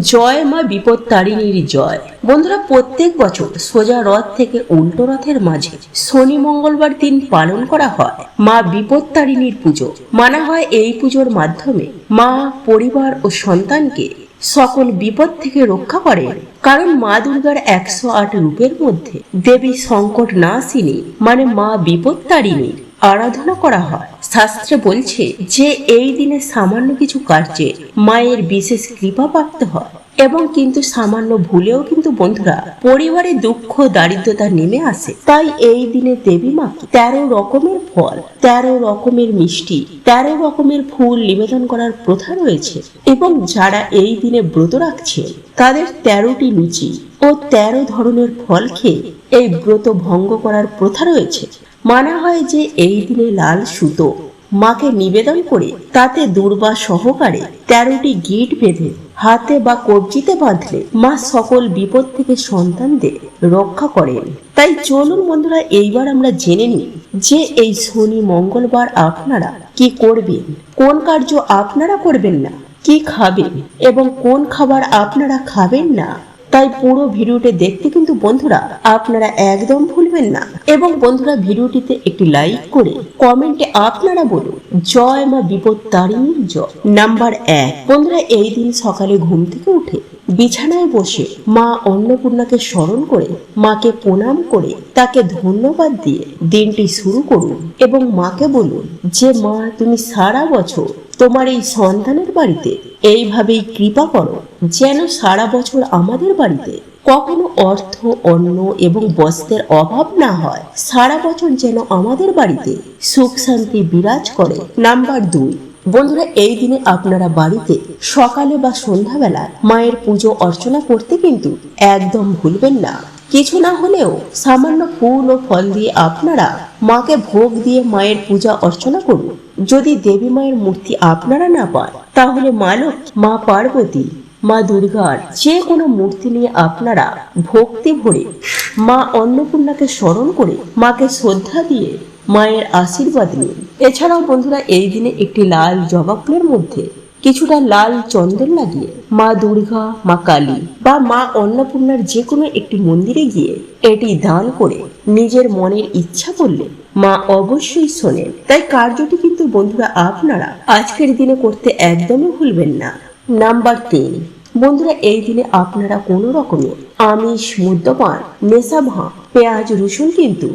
জয় মা বিপদ তারিণীর জয়। বন্ধুরা, প্রত্যেক বছর সোজা রথ থেকে উল্টো রথের মাঝে শনি মঙ্গলবার দিন পালন করা হয়, মা বিপদ তারিণীর পুজো। মানা হয় এই পুজোর মাধ্যমে মা, পরিবার ও সন্তানকে সকল বিপদ থেকে রক্ষা করে। কারণ মা দুর্গার একশো আট রূপের মধ্যে দেবী সংকট না নাশিনী মানে মা বিপদ তারিণীর আরাধনা করা হয়। শাস্ত্রে বলছে যে এই দিনে সামান্য কিছু কার্যে মায়ের বিশেষ কৃপা প্রাপ্ত হয়। এবং কিন্তু সামান্য ভুলেও কিন্তু বন্ধুরা পরিবারে দুঃখ, দারিদ্রতা নেমে আসে। তাই এই দিনে দেবী মাকে তেরো রকমের ফল, তেরো রকমের মিষ্টি, তেরো রকমের ফুল নিবেদন করার প্রথা রয়েছে। এবং যারা এই দিনে ব্রত রাখছে, তাদের তেরোটি লুচি ও তেরো ধরনের ফল খেয়ে এই ব্রত ভঙ্গ করার প্রথা রয়েছে। মানা হয় যে এই দিনে লাল সুতো। মাকে নিবেদন করে তাতে দুর্বা সহকারে তেরোটি গিট বেঁধে হাতে বা কবজিতে বাঁধলে মা সকল বিপদ থেকে সন্তানদের রক্ষা করেন। তাই চলুন বন্ধুরা, এইবার আমরা জেনে নিই যে এই শনি মঙ্গলবার আপনারা কি করবেন, কোন কার্য আপনারা করবেন না, কি খাবেন এবং কোন খাবার আপনারা খাবেন না তাই পুরো ভিডিওটি দেখতে কিন্তু বন্ধুরা আপনারা একদম ভুলবেন না। এবং বন্ধুরা ভিডিওটিতে একটি লাইক করে কমেন্টে আপনারা বলুন, জয় মা বিপদ তারিণীর জয় নাম্বার এক, বন্ধুরা এই দিন সকালে ঘুম থেকে উঠে বিছানায় বসে মা অন্নপূর্ণাকে স্মরণ করে, মাকে প্রণাম করে, তাকে ধন্যবাদ দিয়ে দিনটি শুরু করুন এবং মাকে বলুন যে, মা, তুমি সারা বছর তোমার এই সন্তানের বাড়িতে এইভাবেই কৃপা করো যেন সারা বছর আমাদের বাড়িতে কখনো অর্থ, অন্ন এবং বস্ত্রের অভাব না হয়। সারা বছর যেন আমাদের বাড়িতে সুখ শান্তি বিরাজ করে। নাম্বার দুই, বন্ধুরা, এই দিনে আপনারা বাড়িতে সকালে বা সন্ধ্যাবেলা মায়ের পুজো, অর্চনা করতে কিন্তু একদম ভুলবেন না। কিছু না হলেও সামান্য ফুল ও ফল দিয়ে আপনারা মাকে ভোগ দিয়ে মায়ের পূজা, অর্চনা করুন। যদি দেবী মায়ের মূর্তি আপনারা না পান তাহলে মা লক্ষ্মী, মা পার্বতী মা দুর্গার যে কোনো মূর্তি নিয়ে আপনারা ভক্তি ভরে মা অন্নপূর্ণাকে স্মরণ করে মাকে শ্রদ্ধা দিয়ে মায়ের আশীর্বাদ নিন। এছাড়াও বন্ধুরা এই দিনে একটি লাল জবা ফুলের মধ্যে কিছুটা লাল চন্দন লাগিয়ে মা দুর্গা, মা কালী বা মা অন্নপূর্ণার যে কোনো একটি মন্দিরে গিয়ে এটি দান করে নিজের মনের ইচ্ছা করলে মা অবশ্যই শোনেন। তাই কার্যটি কিন্তু বন্ধুরা আপনারা আজকের দিনে করতে একদমই ভুলবেন না। নাম্বার তিন, বন্ধুরা এই দিনে আপনারা কোনো রকমের আমিষ, মদ্যপান নেশা পেঁয়াজ, রসুন কিন্তু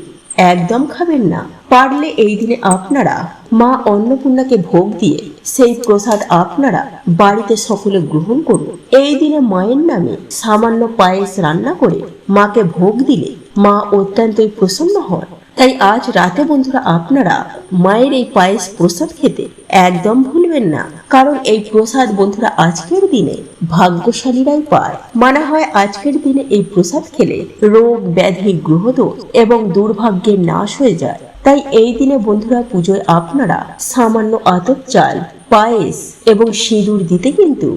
একদম খাবেন না। পারলে এই দিনে আপনারা মা অন্নপূর্ণাকে ভোগ দিয়ে সেই প্রসাদ আপনারা বাড়িতে সকলে গ্রহণ করুন। এই দিনে মায়ের নামে সামান্য পায়েস রান্না করে মাকে ভোগ দিলে মা অত্যন্তই প্রসন্ন হন। তাই আজ রাতে বন্ধুরা আপনারা মায়ের এই পায়েস প্রসাদ খেতে একদম ভুলবেন না। কারণ এই প্রসাদ বন্ধুরা আজকের দিনে ভাগ্যশালীরাই পায়। মানা হয় আজকের দিনে এই প্রসাদ খেলে রোগ, ব্যাধি, গ্রহদোষ এবং দুর্ভাগ্যের নাশ হয়ে যায়। তাই এই দিনে বন্ধুরা পুজোয় আপনারা সামান্য আতপ চাল, পায়েস এবং সিঁদুর দিতে কিন্তু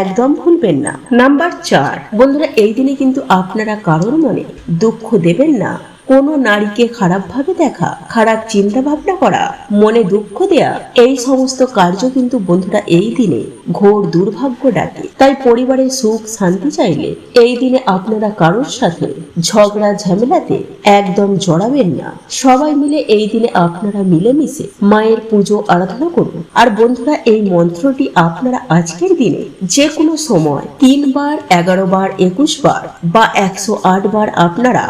একদম ভুলবেন না। নাম্বার চার, বন্ধুরা এই দিনে কিন্তু আপনারা কারোর মনে দুঃখ দেবেন না। কোনো নারীকে খারাপভাবে দেখা, খারাপ চিন্তা ভাবনা করা, মনে দুঃখ দেয়া, এই সমস্ত কার্য কিন্তু বন্ধুরা এই দিনে ঘোর দুর্ভাগ্য ডাকে। তাই পরিবারের সুখ, শান্তি চাইলে এই দিনে আপনারা কারোর সাথে ঝগড়া, ঝামেলাতে একদম জড়াবেন না। সবাই মিলে এই দিনে আপনারা মিলেমিশে মায়ের পুজো, আরাধনা করুন। আর বন্ধুরা, এই মন্ত্রটি আপনারা আজকের দিনে যে কোনো সময় তিনবার, এগারো বার, একুশ বার বা একশো আট বার আপনারা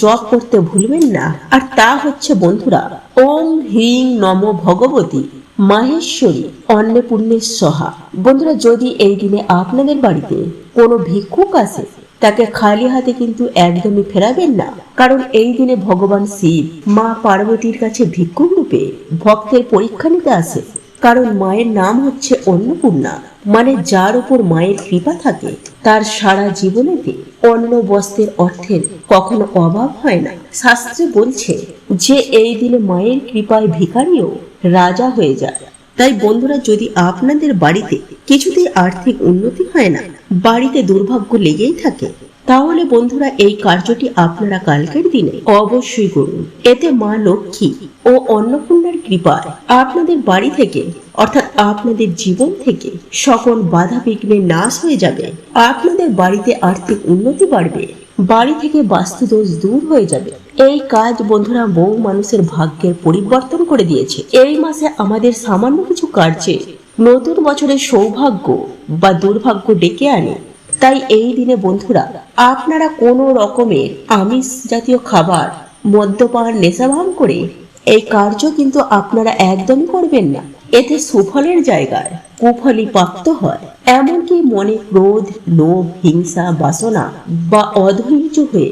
জপ করতে ভুলবেন না। আর তা হচ্ছে বন্ধুরা, ওম হ্রিং নম ভগবতী, মাহেশ্বরী অন্নপূর্ণের সহা। বন্ধুরা, যদি এই দিনে আপনাদের বাড়িতে কোনো ভিক্ষুক আসে, তাকে খালি হাতে কিন্তু একদমই ফেরাবেন না। কারণ এই দিনে ভগবান শিব মা পার্বতীর কাছে ভিক্ষুক রূপে ভক্তের পরীক্ষা নিতে আসে। কারণ মায়ের নাম হচ্ছে অন্নপূর্ণা। মানে যার উপর মায়ের কৃপা থাকে, তার সারা জীবনেতে অন্ন বস্ত্রের অর্থের কখনো অভাব হয় না। শাস্ত্রে বলছে, যে এই দিনে মায়ের কৃপায় ভিখারিও রাজা হয়ে যায়। তাই বন্ধুরা, যদি আপনাদের বাড়িতে কিছুতেই আর্থিক উন্নতি হয় না, বাড়িতে দুর্ভাগ্য লেগেই থাকে তাহলে বন্ধুরা, এই কার্যটি আপনারা কালকের দিনে অবশ্যই করুন। এতে মা লক্ষ্মী ও অন্নপূর্ণার কৃপায় আপনাদের বাড়ি থেকে, অর্থাৎ আপনাদের জীবন থেকে সকল বাধা বিঘ্নের নাশ হয়ে যাবে। আপনাদের বাড়িতে আর্থিক উন্নতি বাড়বে, বাড়ি থেকে বাস্তুদোষ দূর হয়ে যাবে। এই কাজ বন্ধুরা বহু মানুষের ভাগ্যের পরিবর্তন করে দিয়েছে। এই মাসে আমাদের সামান্য কিছু কার্যে নতুন বছরের সৌভাগ্য বা দুর্ভাগ্য ডেকে আনে। তাই এই দিনে বন্ধুরা, আপনারা কোনো রকমের আমিষ জাতীয় খাবার, মদ্যপান, নেশাভান করে এই কার্য কিন্তু আপনারা একদমই করবেন না। এতে সুফলের জায়গায় কুফলই প্রাপ্ত হয়। এমনকি মনে ক্রোধ, লোভ, হিংসা, বাসনা বা অধৈর্য হয়ে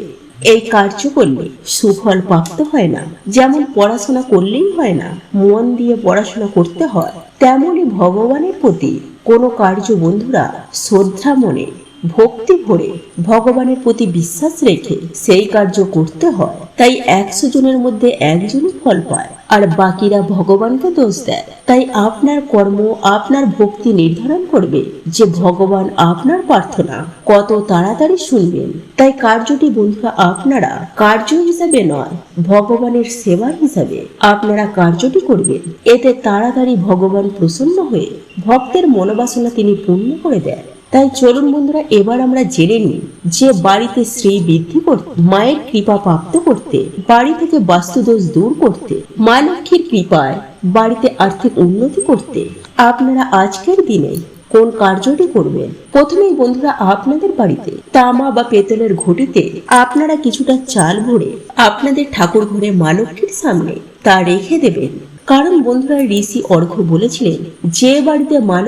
এই কার্য করলে সুফল প্রাপ্ত হয় না। যেমন পড়াশোনা করলেই হয় না, মন দিয়ে পড়াশোনা করতে হয়, তেমনই ভগবানের প্রতি কোনো কার্য বন্ধুরা শ্রদ্ধা মনে ভক্তি ভরে ভগবানের প্রতি বিশ্বাস রেখে সেই কার্য করতে হয়। তাই একশো জনের মধ্যে একজনই ফল পায়, আর বাকিরা ভগবানকে দোষ দেয়। তাই আপনার কর্ম, আপনার ভক্তি নির্ধারণ করবে যে ভগবান আপনার প্রার্থনা। কত তাড়াতাড়ি শুনবেন। তাই কার্যটি বন্ধুরা আপনারা কার্য হিসাবে নয়, ভগবানের সেবা হিসাবে আপনারা কার্যটি করবেন। এতে তাড়াতাড়ি ভগবান প্রসন্ন হয়ে ভক্তের মনোবাসনা তিনি পূর্ণ করে দেয় তাই চলুন বন্ধুরা, এবার আমরা জেনে নিই যে বাড়িতে শ্রী বৃদ্ধি করতে, মায়ের কৃপা প্রাপ্ত করতে, বাড়ি থেকে বাস্তুদোষ দূর করতে, মা লক্ষ্মীর কৃপায় বাড়িতে আর্থিক উন্নতি করতে, আপনারা আজকের দিনে কোন কার্যটি করবেন? প্রথমেই বন্ধুরা, আপনাদের বাড়িতে তামা বা পেতলের ঘটিতে আপনারা কিছুটা চাল ভরে আপনাদের ঠাকুর ঘরে মা লক্ষ্মীর সামনে তা রেখে দেবেন। কারণ বন্ধুরা ঋষি অর্ঘ বলেছিলেন, যে বাড়িতে মা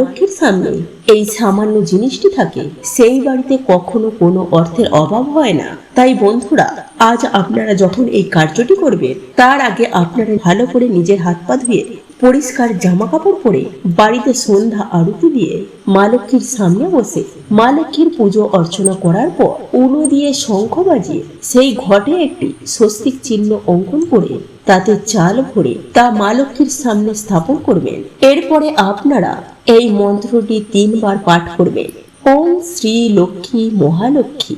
সামনে এই সামান্য জিনিসটি থাকে, সেই বাড়িতে কখনো কোনো অর্থের অভাব হয় না। তাই বন্ধুরা, আজ আপনারা যখন এই কার্যটি করবেন, তার আগে আপনারা ভালো করে নিজের হাত পা ধুয়ে পরিষ্কার জামা কাপড় পরে বাড়িতে সন্ধ্যা আরতি দিয়ে মা লক্ষ্মীর সামনে বসে মা লক্ষ্মীর পুজো অর্চনা করার পর উনো দিয়ে শঙ্খ বাজিয়ে সেই ঘটে একটি স্বস্তিক চিহ্ন অঙ্কন করে তাতে চাল ভরে তা মা লক্ষ্মীর সামনে স্থাপন করবেন। এরপরে আপনারা এই মন্ত্রটি তিনবার পাঠ করবেন। ওম শ্রী লক্ষ্মী মহালক্ষ্মী।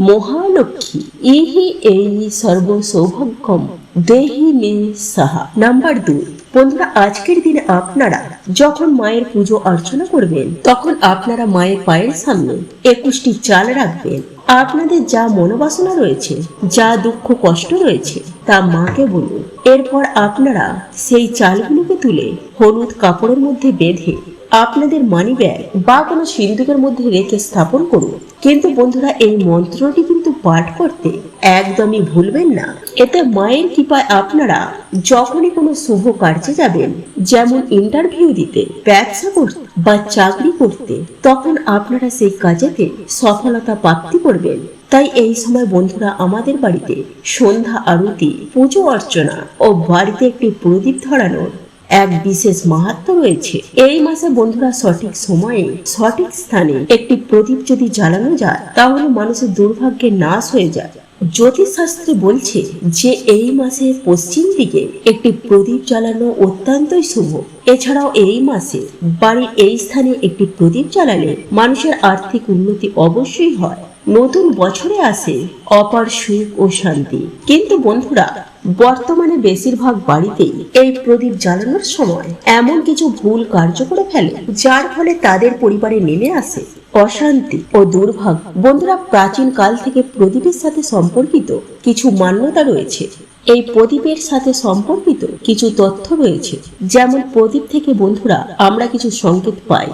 মহালক্ষ্মী, ইহি এই সর্ব সৌভাগ্যম দেহি মে সাহা। নাম্বার দুই। বন্ধুরা, আজকের দিনে আপনারা যখন মায়ের পুজো অর্চনা করবেন, তখন আপনারা মায়ের পায়ের সামনে একুশটি চাল রাখবেন। আপনাদের যা মনোবাসনা রয়েছে, যা দুঃখ কষ্ট রয়েছে, তা মাকে বলুন। এরপর আপনারা সেই চালগুলোকে তুলে হলুদ কাপড়ের মধ্যে বেঁধে আপনাদের মানি ব্যাগ বা কোনো সিন্ধুকের মধ্যে রেখে স্থাপন করুন। কিন্তু বন্ধুরা, এই মন্ত্রটি কিন্তু পাঠ করতে একদমই ভুলবেন না। এতে মায়ের কৃপায় আপনারা যখনই কোনো শুভ কার্যে যাবেন, যেমন ইন্টারভিউ দিতে, ব্যবসা করতে বা চাকরি করতে, তখন আপনারা সেই কাজেতে সফলতা প্রাপ্তি করবেন। তাই এই সময় বন্ধুরা, আমাদের বাড়িতে সন্ধ্যা আরতি, পুজো অর্চনা ও বাড়িতে একটি প্রদীপ ধরানোর এক বিশেষ মাহাত্ম রয়েছে। এই মাসে বন্ধুরা সঠিক সময়ে, সঠিক স্থানে একটি প্রদীপ যদি জ্বালানো যায়, তাহলে মানুষের দুর্ভাগ্যের নাশ হয়ে যায়। জ্যোতিষশাস্ত্রে বলছে যে এই মাসে পশ্চিম দিকে একটি প্রদীপ জ্বালানো অত্যন্তই শুভ। এছাড়াও এই মাসে বাড়ির এই স্থানে একটি প্রদীপ জ্বালালে মানুষের আর্থিক উন্নতি অবশ্যই হয়। নতুন বছরে আসে অপার সুখ ও শান্তি। কিন্তু বন্ধুরা বর্তমানে বেশিরভাগ বাড়িতেই এই প্রদীপ জ্বালানোর সময় এমন কিছু ভুল কার্য করে ফেলে, যার ফলে তাদের পরিবারে নেমে আসে অশান্তি ও দুর্ভাগ বন্ধুরা, প্রাচীন কাল থেকে প্রদীপের সাথে সম্পর্কিত কিছু মান্যতা রয়েছে। এই প্রদীপের সাথে সম্পর্কিত কিছু তথ্য রয়েছে। যেমন প্রদীপ থেকে বন্ধুরা, আমরা কিছু সংকেত পাই।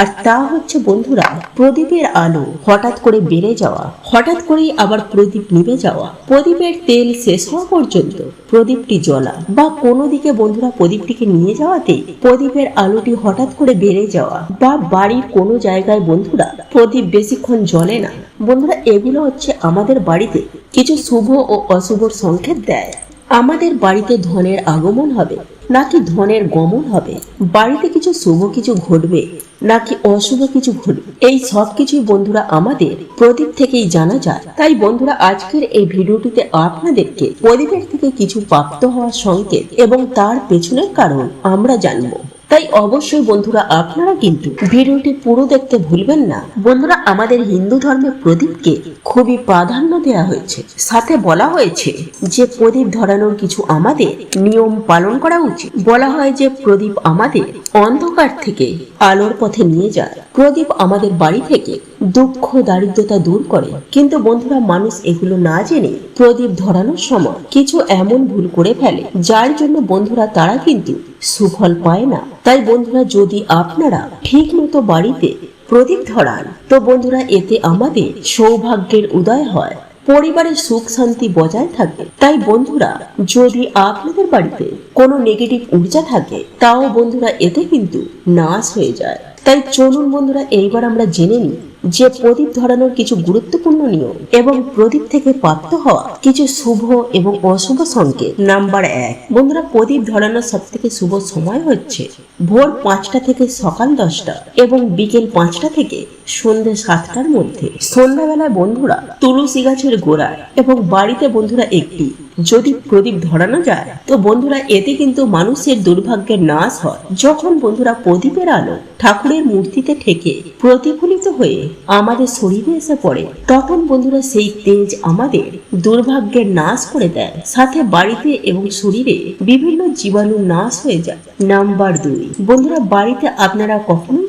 আর তা হচ্ছে বন্ধুরা, প্রদীপের আলো হঠাৎ করে বেড়ে যাওয়া, হঠাৎ করেই আবার প্রদীপ নিভে যাওয়া। প্রদীপের তেল শেষ হওয়া পর্যন্ত প্রদীপটি জ্বলা। বা কোনো দিকে বন্ধুরা প্রদীপটিকে নিয়ে যাওয়াতে প্রদীপের আলোটি হঠাৎ করে বেড়ে যাওয়া। বা বাড়ির কোনো জায়গায় বন্ধুরা প্রদীপ বেশিক্ষণ জ্বলে না। বন্ধুরা, এগুলো হচ্ছে আমাদের বাড়িতে কিছু শুভ ও অশুভ সংকেত দেয়। আমাদের বাড়িতে ধনের আগমন হবে। নাকি ধনের গমন হবে? বাড়িতে কিছু শুভ কিছু ঘটবে, নাকি অশুভ কিছু ঘটবে? এই সব কিছুই বন্ধুরা আমাদের প্রদীপ থেকেই জানা যায়। তাই বন্ধুরা, আজকের এই ভিডিওটিতে আপনাদেরকে প্রদীপের থেকে কিছু প্রাপ্ত হওয়ার সংকেত এবং তার পেছনের কারণ আমরা জানব। তাই অবশ্যই বন্ধুরা আপনারা কিন্তু ভিডিওটি পুরো দেখতে ভুলবেন না। বন্ধুরা, আমাদের হিন্দু ধর্মে প্রদীপকে খুবই প্রাধান্য দেওয়া হয়েছে। সাথে বলা হয়েছে যে প্রদীপ ধরানোর কিছু আমাদের নিয়ম পালন করা উচিত। বলা হয় যে প্রদীপ আমাদের অন্ধকার থেকে আলোর পথে নিয়ে যায়। প্রদীপ আমাদের বাড়ি থেকে দুঃখ, দারিদ্রতা দূর করে। কিন্তু বন্ধুরা, মানুষ এগুলো না জেনে প্রদীপ ধরানোর সময় কিছু এমন ভুল করে ফেলে, যার জন্য বন্ধুরা তারা কিন্তু সুফল পায় না। তাই বন্ধুরা, যদি আপনারা ঠিক মতো বাড়িতে প্রদীপ ধরান, তো বন্ধুরা, এতে আমাদের সৌভাগ্যের উদয় হয়। পরিবারের সুখ শান্তি বজায় থাকে। তাই বন্ধুরা, যদি আপনাদের বাড়িতে কোনো নেগেটিভ ঊর্জা থাকে, তাও বন্ধুরা, এতে কিন্তু নাশ হয়ে যায়। তাই চলুন বন্ধুরা, এইবার আমরা জেনে নিই যে প্রদীপ ধরানোর কিছু গুরুত্বপূর্ণ নিয়ম এবং প্রদীপ থেকে প্রাপ্ত হওয়া কিছু শুভ এবং অশুভ সংকেত। নাম্বার এক, বন্ধুরা, প্রদীপ ধরানোর সব থেকে শুভ সময় হচ্ছে ভোর পাঁচটা থেকে সকাল দশটা এবং বিকেল পাঁচটা থেকে সন্ধ্যে সাতটার মধ্যে। সন্ধ্যাবেলায় বন্ধুরা, তুলসী গাছের গোড়ায় এবং বাড়িতে বন্ধুরা একটি। যদি প্রদীপ ধরানো যায়, তো বন্ধুরা, এতে কিন্তু মানুষের দুর্ভাগ্যের নাশ হয়। যখন বন্ধুরা প্রদীপের আলো ঠাকুরের মূর্তিতে ঠেকে প্রতিফলিত হয়ে আমাদের শরীরে এসে পড়ে। তখন বন্ধুরা সেই তেজ আমাদের দুর্ভাগ্যের নাশ করে দেয়। সাথে বাড়িতে এবং শরীরে বিভিন্ন জীবাণু নাশ হয়ে যায়। নাম্বার দুই, বন্ধুরা বাড়িতে আপনারা কখনোই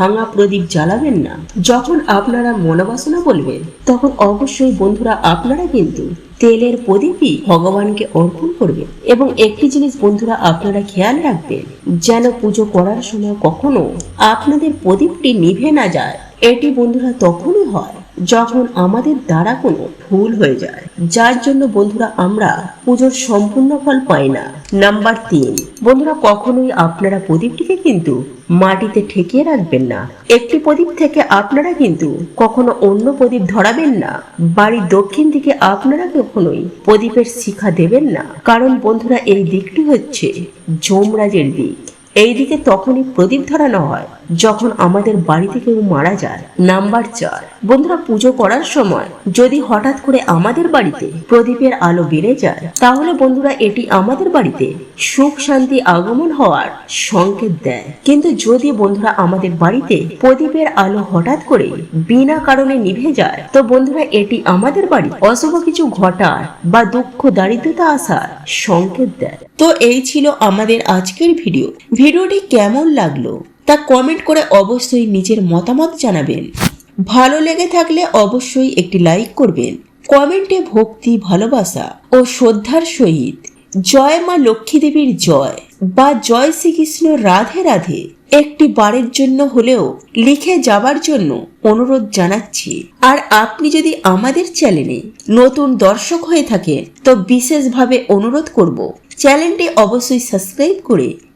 ভাঙা প্রদীপ জ্বালাবেন না। যখন আপনারা মনোবাসনা বলবেন, তখন অবশ্যই বন্ধুরা আপনারা কিন্তু তেলের প্রদীপই ভগবানকে অর্পণ করবে এবং একটি জিনিস বন্ধুরা আপনারা খেয়াল রাখবেন, যেন পুজো করার সময় কখনো আপনাদের প্রদীপটি নিভে না যায়। এটি বন্ধুরা তখনই হয় যখন আমাদের দ্বারা কোনো ভুল হয়ে যায়, যার জন্য বন্ধুরা আমরা পুজোর সম্পূর্ণ ফল পাই না। নাম্বার তিন, বন্ধুরা কখনোই আপনারা প্রদীপটিকে কিন্তু মাটিতে ঠেকিয়ে রাখবেন না। একটি প্রদীপ থেকে আপনারা কিন্তু কখনো অন্য প্রদীপ ধরাবেন না। বাড়ির দক্ষিণ দিকে আপনারা কখনোই প্রদীপের শিখা দেবেন না। কারণ বন্ধুরা, এই দিকটি হচ্ছে যমরাজের দিক। এই দিকে তখনই প্রদীপ ধরানো হয়। যখন আমাদের বাড়িতে কেউ মারা যায়, নাম্বার চার। বন্ধুরা, পুজো করার সময় যদি হঠাৎ করে আমাদের বাড়িতে প্রদীপের আলো বেড়ে যায়, তাহলে বন্ধুরা, এটি আমাদের বাড়িতে সুখ শান্তি আগমন হওয়ার সংকেত দেয়। কিন্তু যদি বন্ধুরা, আমাদের বাড়িতে প্রদীপের আলো হঠাৎ করে বিনা কারণে নিভে যায়, তো বন্ধুরা, এটি আমাদের বাড়ি অশুভ কিছু ঘটার বা দুঃখ, দারিদ্রতা আসার সংকেত দেয়। তো এই ছিল আমাদের আজকের ভিডিও। ভিডিওটি কেমন লাগল? তা কমেন্ট করে অবশ্যই নিজের মতামত জানাবেন। ভালো লেগে থাকলে অবশ্যই একটি লাইক করবেন। কমেন্টে ভক্তি, ভালোবাসা ও শ্রদ্ধার সহিত জয় মা লক্ষ্মী দেবীর জয় বা জয় শ্রীকৃষ্ণ রাধে রাধে একটি বারের জন্য হলেও লিখে যাবার জন্য অনুরোধ জানাচ্ছি। আর আপনি যদি আমাদের চ্যানেলে নতুন দর্শক হয়ে থাকেন, তো বিশেষভাবে অনুরোধ করব, চ্যানেলটি অবশ্যই সাবস্ক্রাইব করে